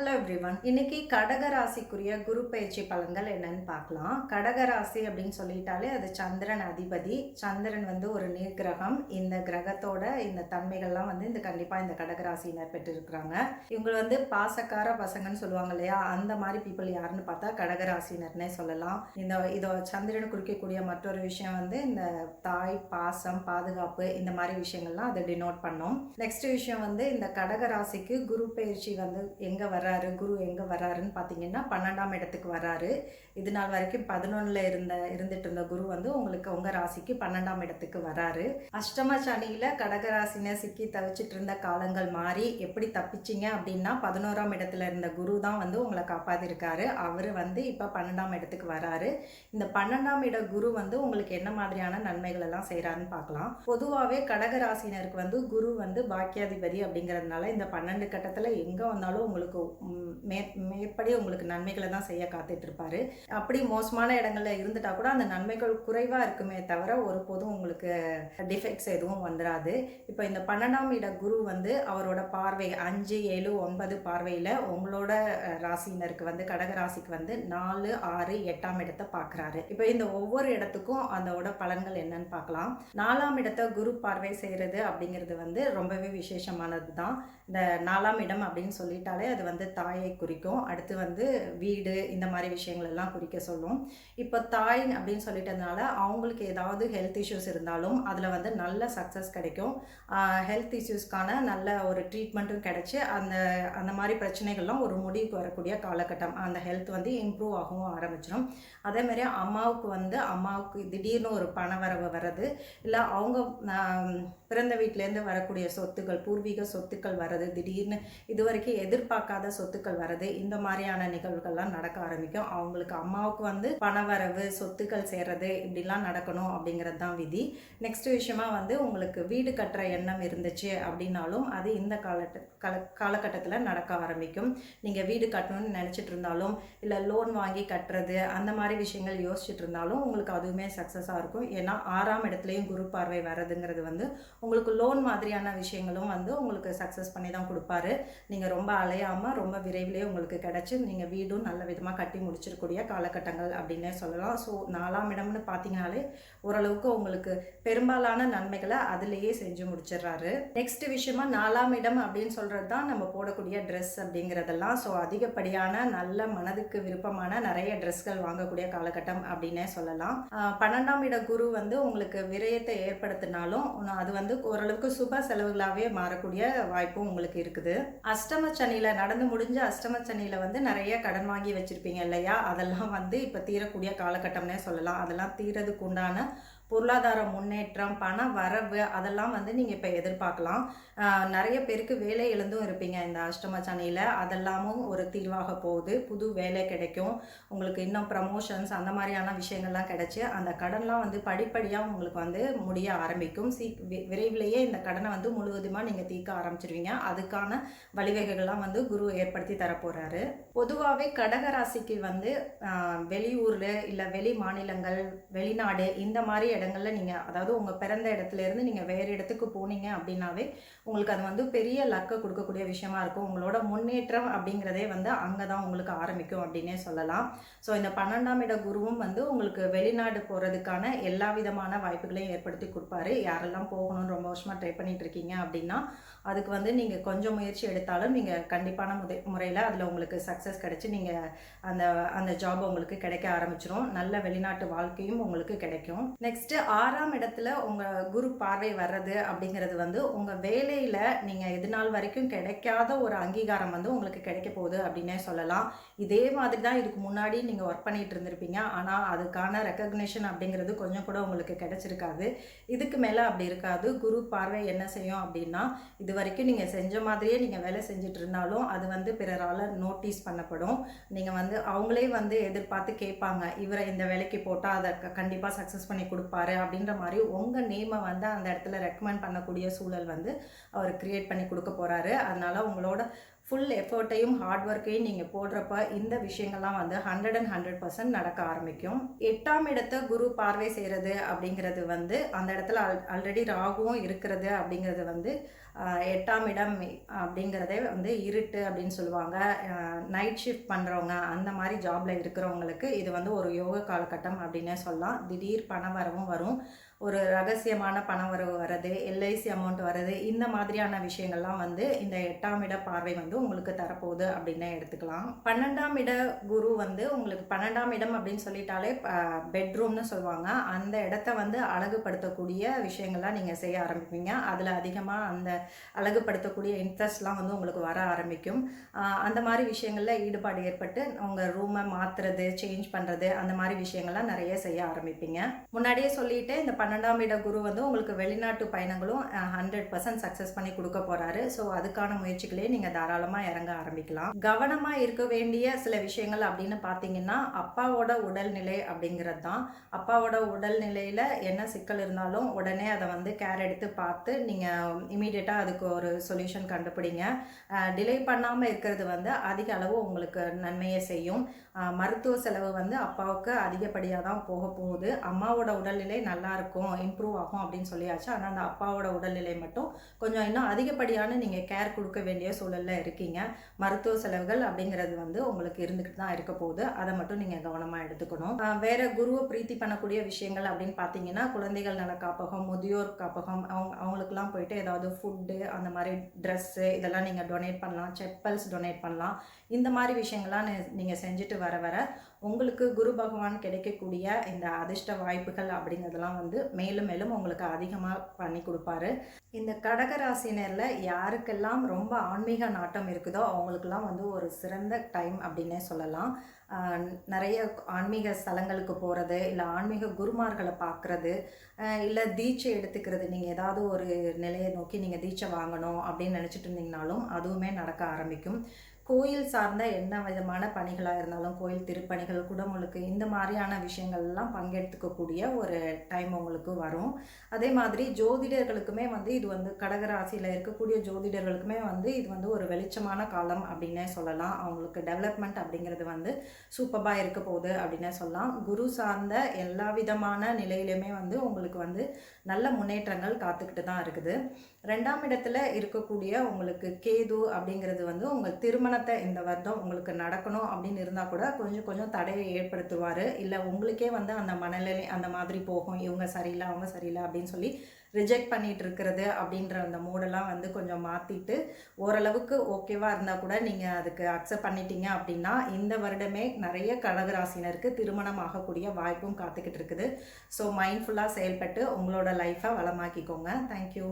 Hello everyone இன்னைக்கு கடகராசிக்குரிய குரு பயிற்சி பலன்கள் என்னன்னு பார்க்கலாம். கடகராசி அப்படின்னு சொல்லிட்டாலே அது சந்திரன் அதிபதி. சந்திரன் வந்து ஒரு நீர் கிரகம் இந்த கிரகத்தோட இந்த தன்மைகள்லாம் வந்து இந்த கண்டிப்பாக இந்த கடகராசியினர் பெற்றிருக்கிறாங்க. இவங்க வந்து பாசக்கார பசங்கன்னு சொல்லுவாங்க இல்லையா? அந்த மாதிரி பீப்புள் யாருன்னு பார்த்தா கடகராசினர்னே சொல்லலாம். இந்த இதோ சந்திரன் குறிக்கக்கூடிய மற்றொரு விஷயம் வந்து இந்த தாய் பாசம் பாதுகாப்பு இந்த மாதிரி விஷயங்கள்லாம் அதை டினோட் பண்ணும். நெக்ஸ்ட் விஷயம் வந்து இந்த கடகராசிக்கு குரு பயிற்சி வந்து எங்கே வராரு குரு எங்கே வர்றாருன்னு பார்த்தீங்கன்னா பன்னெண்டாம் இடத்துக்கு வராரு. இது நாள் வரைக்கும் பதினொன்றில் இருந்த இருந்துட்டு இருந்த குரு வந்து உங்களுக்கு உங்கள் ராசிக்கு பன்னெண்டாம் இடத்துக்கு வராரு. அஷ்டம சனியில் கடகராசினை சிக்கி தவிச்சிட்டு இருந்த காலங்கள் மாறி எப்படி தப்பிச்சிங்க அப்படின்னா பதினோராம் இடத்துல இருந்த குரு தான் வந்து உங்களை காப்பாத்திருக்காரு. அவர் வந்து இப்போ பன்னெண்டாம் இடத்துக்கு வராரு. இந்த பன்னெண்டாம் இட குரு வந்து உங்களுக்கு என்ன மாதிரியான நன்மைகள் எல்லாம் செய்கிறாருன்னு பார்க்கலாம் பொதுவாகவே கடகராசினருக்கு வந்து குரு வந்து பாக்கியாதிபதி அப்படிங்கிறதுனால இந்த பன்னெண்டு கட்டத்தில் எங்கே வந்தாலும் உங்களுக்கு மே மேற்படி உங்களுக்கு நன்மைகளை தான் செய்ய காத்துட்ருப்பார். அப்படி மோசமான இடங்களில் இருந்துட்டால் கூட அந்த நன்மைகள் குறைவாக இருக்குமே தவிர ஒருபோதும் உங்களுக்கு டிஃபெக்ட்ஸ் எதுவும் வந்துடாது இப்போ இந்த பன்னெண்டாம் இட குரு வந்து அவரோட பார்வை அஞ்சு ஏழு ஒன்பது பார்வையில் உங்களோட ராசினருக்கு ராசியினருக்கு வந்து கடக ராசிக்கு வந்து நாலு ஆறு எட்டாம் இடத்தை பார்க்குறாரு இப்போ இந்த ஒவ்வொரு இடத்துக்கும் அதோட பலன்கள் என்னன்னு பார்க்கலாம் நாலாம் இடத்தை குரு பார்வை செய்கிறது அப்படிங்கிறது வந்து ரொம்பவே விசேஷமானது தான் இந்த நாலாம் இடம் அப்படின்னு சொல்லிட்டாலே அது வந்து தாயை குறிக்கும். அடுத்து வந்து வீடு இந்த மாதிரி விஷயங்கள் எல்லாம் குறிக்க சொல்லும். இப்போ தாய் அப்படின்னு சொல்லிட்டதுனால அவங்களுக்கு ஏதாவது ஹெல்த் இஷ்யூஸ் இருந்தாலும் அதில் வந்து நல்ல சக்ஸஸ் கிடைக்கும். ஹெல்த் இஷ்யூஸ்க்கான நல்ல ஒரு ட்ரீட்மெண்ட்டும் கிடைச்சி அந்த அந்த மாதிரி பிரச்சனைகள்லாம் ஒரு முடிவுக்கு வரக்கூடிய காலகட்டம். அந்த ஹெல்த் வந்து இம்ப்ரூவ் ஆகவும் ஆரம்பிச்சிடும் அதேமாதிரி அம்மாவுக்கு வந்து அம்மாவுக்கு திடீர்னு ஒரு பணவரவு வர்றது இல்லை அவங்க பிறந்த வீட்டிலேருந்து வரக்கூடிய சொத்துக்கள் பூர்வீக சொத்துக்கள் வர்றது திடீர்னு இது வரைக்கும் எதிர்பார்க்காத சொத்துக்கள் வர்றது இந்த மாதிரியான நிகழ்வுகள்லாம் நடக்க ஆரம்பிக்கும். அவங்களுக்கு அம்மாவுக்கு வந்து பணவரவு சொத்துக்கள் சேர்றது இப்படிலாம் நடக்கணும் அப்படிங்கிறது தான் விதி. நெக்ஸ்ட் விஷயமா வந்து உங்களுக்கு வீடு கட்டுற எண்ணம் இருந்துச்சு அப்படின்னாலும் அது இந்த காலட்ட கால காலகட்டத்தில் நடக்க ஆரம்பிக்கும். நீங்கள் வீடு கட்டணும்னு நினச்சிட்டு இருந்தாலும் இல்லை லோன் வாங்கி கட்டுறது அந்த மாதிரி விஷயங்கள் யோசிச்சுட்டு இருந்தாலும் உங்களுக்கு அதுவுமே சக்ஸஸாக இருக்கும். ஏன்னா ஆறாம் இடத்துலையும் குரு பார்வை வர்றதுங்கிறது வந்து உங்களுக்கு லோன் மாதிரியான விஷயங்களும் வந்து உங்களுக்கு சக்ஸஸ் பண்ணி தான் கொடுப்பாரு. நீங்கள் ரொம்ப அலையாமல் ரொம்ப விரைவிலே உங்களுக்கு கிடச்சி நீங்கள் வீடும் நல்ல விதமாக கட்டி முடிச்சிருக்கூடிய காலகட்டங்கள் அப்படின்னே சொல்லலாம். ஸோ நாலாம் இடம்னு பார்த்தீங்கனாலே ஓரளவுக்கு உங்களுக்கு பெரும்பாலான நன்மைகளை அதிலேயே செஞ்சு முடிச்சிடுறாரு. நெக்ஸ்ட் விஷயமா நாலாம் இடம் அப்படின்னு சொல்கிறது தான் நம்ம போடக்கூடிய ட்ரெஸ் அப்படிங்கிறதெல்லாம். ஸோ அதிகப்படியான நல்ல மனதுக்கு விருப்பமான நிறைய ட்ரெஸ்கள் வாங்கக்கூடிய காலகட்டம் அப்படின்னே சொல்லலாம். பன்னெண்டாம் இட குரு வந்து உங்களுக்கு விரயத்தை ஏற்படுத்தினாலும் அது வந்து ஓரளவுக்கு சுப செலவுகளாகவே மாறக்கூடிய வாய்ப்பும் உங்களுக்கு இருக்குது. அஷ்டம சனியில் நடந்து முடிஞ்ச அஷ்டம சனியில் வந்து நிறைய கடன் வாங்கி வச்சுருப்பீங்க இல்லையா? அதெல்லாம் வந்து இப்போ தீரக்கூடிய காலகட்டம்னே சொல்லலாம். அதெல்லாம் தீரதுக்கு உண்டான பொருளாதார முன்னேற்றம் பண வரவு அதெல்லாம் வந்து நீங்கள் இப்போ எதிர்பார்க்கலாம். நிறைய பேருக்கு வேலை எழுந்தும் இருப்பீங்க இந்த அஷ்டம சனியில். அதெல்லாமும் ஒரு தீர்வாக போகுது. புது வேலை கிடைக்கும். உங்களுக்கு இன்னும் ப்ரமோஷன்ஸ் அந்த மாதிரியான விஷயங்கள்லாம் கிடைச்சி அந்த கடன்லாம் வந்து படிப்படியாக உங்களுக்கு வந்து முடிய ஆரம்பிக்கும். சீ வி- விரைவிலேயே இந்த கடனை வந்து முழுவதுமாக நீங்கள் தீர்க்க ஆரம்பிச்சிருவீங்க. அதுக்கான வழிவகைகள்லாம் வந்து குரு ஏற்படுத்தி தரப்போகிறாரு பொதுவாகவே கடகராசிக்கு வந்து வெளியூரில் இல்லை வெளி மாநிலங்கள் வெளிநாடு இந்த மாதிரி இடங்களில் நீங்கள் அதாவது உங்கள் பிறந்த இடத்துல இருந்து நீங்கள் வேறு இடத்துக்கு போனீங்க அப்படின்னாவே உங்களுக்கு அது வந்து பெரிய லக்கை கொடுக்கக்கூடிய விஷயமா இருக்கும். உங்களோட முன்னேற்றம் அப்படிங்கிறதே வந்து அங்கே தான் உங்களுக்கு ஆரம்பிக்கும் அப்படின்னே சொல்லலாம். ஸோ இந்த பன்னெண்டாம் இட குருவும் வந்து உங்களுக்கு வெளிநாடு போகிறதுக்கான எல்லா விதமான வாய்ப்புகளையும் ஏற்படுத்தி கொடுப்பாரு. யாரெல்லாம் போகணும்னு ரொம்ப வருஷமாக ட்ரை பண்ணிட்டு இருக்கீங்க அப்படின்னா அதுக்கு வந்து நீங்கள் கொஞ்சம் முயற்சி எடுத்தாலும் நீங்கள் கண்டிப்பான முதை முறையில் அதில் உங்களுக்கு சக்ஸஸ் கிடைச்சி நீங்கள் அந்த அந்த ஜாப் உங்களுக்கு கிடைக்க ஆரம்பிச்சிடும் நல்ல வெளிநாட்டு வாழ்க்கையும் உங்களுக்கு கிடைக்கும். நெக்ஸ்ட் நெக்ஸ்ட்டு ஆறாம் இடத்துல உங்கள் குரு பார்வை வர்றது அப்படிங்கிறது வந்து உங்கள் வேலையில் நீங்கள் எது நாள் வரைக்கும் கிடைக்காத ஒரு அங்கீகாரம் வந்து உங்களுக்கு கிடைக்க போகுது அப்படின்னே சொல்லலாம். இதே மாதிரி தான் இதுக்கு முன்னாடி நீங்கள் ஒர்க் பண்ணிட்டு இருந்திருப்பீங்க. ஆனால் அதுக்கான ரெக்கக்னேஷன் அப்படிங்கிறது கொஞ்சம் கூட உங்களுக்கு கிடைச்சிருக்காது. இதுக்கு மேலே அப்படி இருக்காது. குரு பார்வை என்ன செய்யும் அப்படின்னா இது வரைக்கும் நீங்கள் செஞ்ச மாதிரியே நீங்கள் வேலை செஞ்சுட்டு இருந்தாலும் அது வந்து பிறரால் நோட்டீஸ் பண்ணப்படும். நீங்கள் வந்து அவங்களே வந்து எதிர்பார்த்து கேட்பாங்க இவரை இந்த வேலைக்கு போட்டால் அதை கண்டிப்பாக சக்ஸஸ் பண்ணி கொடுப்பாங்க வரேன் அப்படின்ற மாதிரி உங்கள் நேமை வந்து அந்த இடத்துல ரெக்கமெண்ட் பண்ணக்கூடிய சூழல் வந்து அவர் கிரியேட் பண்ணி கொடுக்க போகிறாரு அதனால் உங்களோட ஃபுல் எஃபர்ட்டையும் ஹார்ட் ஒர்க்கையும் நீங்கள் போடுறப்ப இந்த விஷயங்கள்லாம் வந்து ஹண்ட்ரட் அண்ட் ஹண்ட்ரட் பர்சன்ட் நடக்க ஆரம்பிக்கும். எட்டாம் இடத்தை குரு பார்வை செய்கிறது அப்படிங்கிறது வந்து அந்த இடத்துல ஆல் ஆல்ரெடி ராகுவும் இருக்கிறது அப்படிங்கிறது வந்து எட்டாம் இடம் அப்படிங்கிறதே வந்து இருட்டு அப்படின்னு சொல்லுவாங்க. நைட் ஷிஃப்ட் பண்ணுறவங்க அந்த மாதிரி ஜாபில் இருக்கிறவங்களுக்கு இது வந்து ஒரு யோக காலகட்டம் அப்படின்னே சொல்லலாம். திடீர் பண வரவும் வரும். ஒரு ரகசியமான பணம் வரவு வர்றது எல்ஐசி அமௌண்ட் வர்றது இந்த மாதிரியான விஷயங்கள்லாம் வந்து இந்த எட்டாம் இட பார்வை வந்து உங்களுக்கு தரப்போகுது அப்படின்னே எடுத்துக்கலாம். பன்னெண்டாம் இட குரு வந்து உங்களுக்கு பன்னெண்டாம் இடம் அப்படின்னு சொல்லிட்டாலே பெட்ரூம்னு சொல்லுவாங்க. அந்த இடத்த வந்து அழகுபடுத்தக்கூடிய விஷயங்கள்லாம் நீங்கள் செய்ய ஆரம்பிப்பீங்க. அதில் அதிகமாக அந்த அழகுபடுத்தக்கூடிய இன்ட்ரெஸ்ட்லாம் வந்து உங்களுக்கு வர ஆரம்பிக்கும். அந்த மாதிரி விஷயங்களில் ஈடுபாடு ஏற்பட்டு உங்கள் ரூமை மாற்றுறது சேஞ்ச் பண்ணுறது அந்த மாதிரி விஷயங்கள்லாம் நிறைய செய்ய ஆரம்பிப்பீங்க. முன்னாடியே சொல்லிட்டு இந்த பன்னெண்டாம் இட குரு வந்து உங்களுக்கு வெளிநாட்டு பயணங்களும் ஹண்ட்ரட் பர்சன்ட் சக்ஸஸ் பண்ணி கொடுக்க போறாரு. ஸோ அதுக்கான முயற்சிகளே நீங்கள் தாராளமாக இறங்க ஆரம்பிக்கலாம். கவனமாக இருக்க வேண்டிய சில விஷயங்கள் அப்படின்னு பார்த்தீங்கன்னா அப்பாவோட உடல்நிலை அப்படிங்கிறது தான். அப்பாவோட உடல்நிலையில் என்ன சிக்கல் இருந்தாலும் உடனே அதை வந்து கேர் எடுத்து பார்த்து நீங்கள் இமீடியட்டாக அதுக்கு ஒரு சொல்யூஷன் கண்டுபிடிங்க. டிலே பண்ணாமல் இருக்கிறது வந்து அதிக அளவு உங்களுக்கு நன்மையை செய்யும். மருத்துவ செலவு வந்து அப்பாவுக்கு அதிகப்படியாக தான் போக போகுது. அம்மாவோட உடல்நிலை நல்லா இருக்கும். இம்ப்ரூவ் ஆகும் அப்படின்னு சொல்லியாச்சு. ஆனால் அந்த அப்பாவோட உடல்நிலை மட்டும் கொஞ்சம் இன்னும் அதிகப்படியான நீங்கள் கேர் கொடுக்க வேண்டிய சூழலில் இருக்கீங்க. மருத்துவ செலவுகள் அப்படிங்கிறது வந்து உங்களுக்கு இருந்துக்கிட்டு தான் இருக்க போகுது. அதை மட்டும் நீங்கள் கவனமாக எடுத்துக்கணும். வேற குருவை பிரீத்தி பண்ணக்கூடிய விஷயங்கள் அப்படின்னு பார்த்தீங்கன்னா குழந்தைகள் நல காப்பகம் முதியோர் காப்பகம் அவங்க அவங்களுக்குலாம் போயிட்டு ஏதாவது ஃபுட்டு அந்த மாதிரி ட்ரெஸ்ஸு இதெல்லாம் நீங்கள் டொனேட் பண்ணலாம். செப்பல்ஸ் டொனேட் பண்ணலாம். இந்த மாதிரி விஷயங்கள்லாம் நீங்கள் செஞ்சுட்டு வர வர உங்களுக்கு குரு பகவான் கிடைக்கக்கூடிய இந்த அதிர்ஷ்ட வாய்ப்புகள் அப்படிங்கிறதெல்லாம் வந்து மேலும் மேலும் உங்களுக்கு அதிகமாக பண்ணி கொடுப்பாரு. இந்த கடகராசினரில் யாருக்கெல்லாம் ரொம்ப ஆன்மீக நாட்டம் இருக்குதோ அவங்களுக்கெல்லாம் வந்து ஒரு சிறந்த டைம் அப்படின்னே சொல்லலாம். நிறைய ஆன்மீக ஸ்தலங்களுக்கு போகிறது இல்லை ஆன்மீக குருமார்களை பார்க்குறது இல்லை தீட்சை எடுத்துக்கிறது. நீங்கள் ஏதாவது ஒரு நிலையை நோக்கி நீங்கள் தீட்சை வாங்கணும் அப்படின்னு நினச்சிட்டு இருந்தீங்கனாலும் அதுவுமே நடக்க ஆரம்பிக்கும். கோயில் சார்ந்த என்ன விதமான பணிகளாக இருந்தாலும் கோயில் திருப்பணிகள் குடமுழுக்கு இந்த மாதிரியான விஷயங்கள்லாம் பங்கெடுத்துக்கக்கூடிய ஒரு டைம் உங்களுக்கு வரும். அதே மாதிரி ஜோதிடர்களுக்குமே வந்து இது வந்து கடகராசியில் இருக்கக்கூடிய ஜோதிடர்களுக்குமே வந்து இது வந்து ஒரு வெளிச்சமான காலம் அப்படின்னே சொல்லலாம். அவங்களுக்கு டெவலப்மெண்ட் அப்படிங்கிறது வந்து சூப்பராக இருக்க போகுது அப்படின்னே சொல்லலாம். குரு சார்ந்த எல்லா விதமான நிலையிலுமே வந்து உங்களுக்கு வந்து நல்ல முன்னேற்றங்கள் காத்துக்கிட்டு தான் இருக்குது. ரெண்டாம் இடத்துல இருக்கக்கூடிய உங்களுக்கு கேது அப்படிங்கிறது வந்து உங்கள் திருமணத்தை இந்த வருடம் உங்களுக்கு நடக்கணும் அப்படின்னு இருந்தால் கூட கொஞ்சம் கொஞ்சம் தடையை ஏற்படுத்துவார். இல்லை உங்களுக்கே வந்து அந்த மனநிலை அந்த மாதிரி போகும். இவங்க சரியில்லை அவங்க சரியில்லை அப்படின்னு சொல்லி ரிஜெக்ட் பண்ணிட்டு இருக்கிறது அப்படின்ற அந்த மூடெல்லாம் வந்து கொஞ்சம் மாற்றிட்டு ஓரளவுக்கு ஓகேவாக இருந்தால் கூட நீங்கள் அதுக்கு அக்செப்ட் பண்ணிட்டீங்க அப்படின்னா இந்த வருடமே நிறைய கடகராசினருக்கு திருமணம் ஆகக்கூடிய வாய்ப்பும் காத்துக்கிட்டு இருக்குது. ஸோ மைண்ட்ஃபுல்லாக செயல்பட்டு உங்களோட லைஃப்பை வளமாக்கிக்கோங்க. தேங்க்யூ